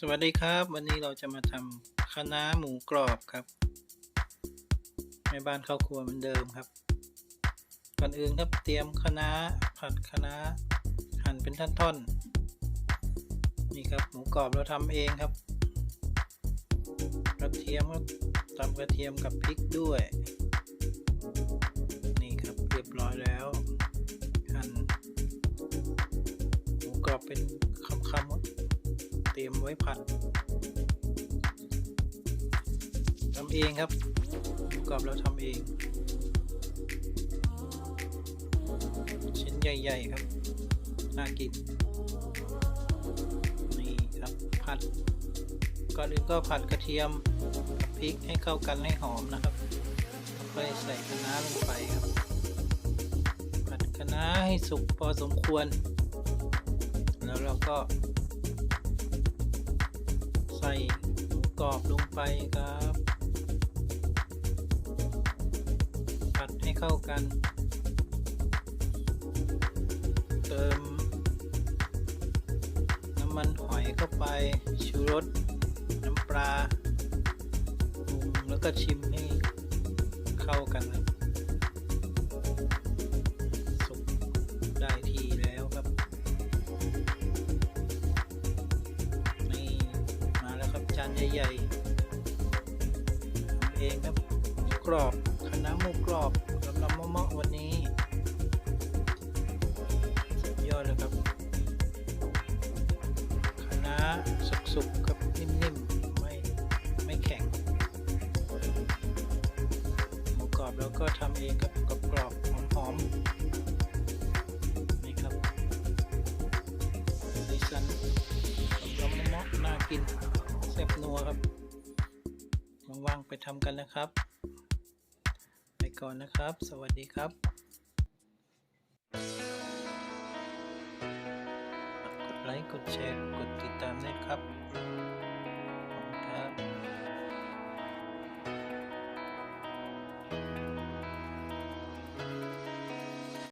สวัสดีครับ วันนี้เราจะมาทำคะน้าหมูกรอบครับแม่บ้านเข้าครัวเหมือนเดิมครับ ก่อนอื่นครับเตรียมคะน้าผัดคะน้าหั่นเป็นท่อนๆนี่ครับหมูกรอบเราทำเองครับ กระเทียมครับตำกระเทียมกับพริกด้วย นี่ครับเรียบร้อยแล้วหั่นหมูกรอบเป็น เตรียมไว้ผัดทำเองครับกรอบเราทำเอง ชิ้นใหญ่ๆครับ น่ากิน นี่ครับผัด ก่อนอื่นก็ผัดกระเทียมพริกให้เข้ากันให้หอมนะครับแล้วค่อยใส่คะน้าลงไปครับ ผัดคะน้าให้สุกพอสมควร แล้วเราก็ ส่หมูกรอบลงไปครับ ผัดให้เข้ากัน เติม น้ำมันหอยเข้าไป ชูรส น้ำปลาปรุงแล้วก็ชิมให้เข้ากันครับ จานใหญ่ๆเองครับกรอบคณะหมูกรอบลำลำมะๆวันนี้สุดยอดเลยครับคณะสุกๆครับนิ่มๆไม่ไม่แข็งหมูกรอบแล้วก็ทำเองครับกรอบๆหอมๆนี่ครับดิฉันลำมะน่ากิน แซ่บนัวครับว่างๆไปทำกันนะครับ ไปก่อนนะครับ สวัสดีครับ กดไลค์ กดแชร์ กดติดตามด้วยครับ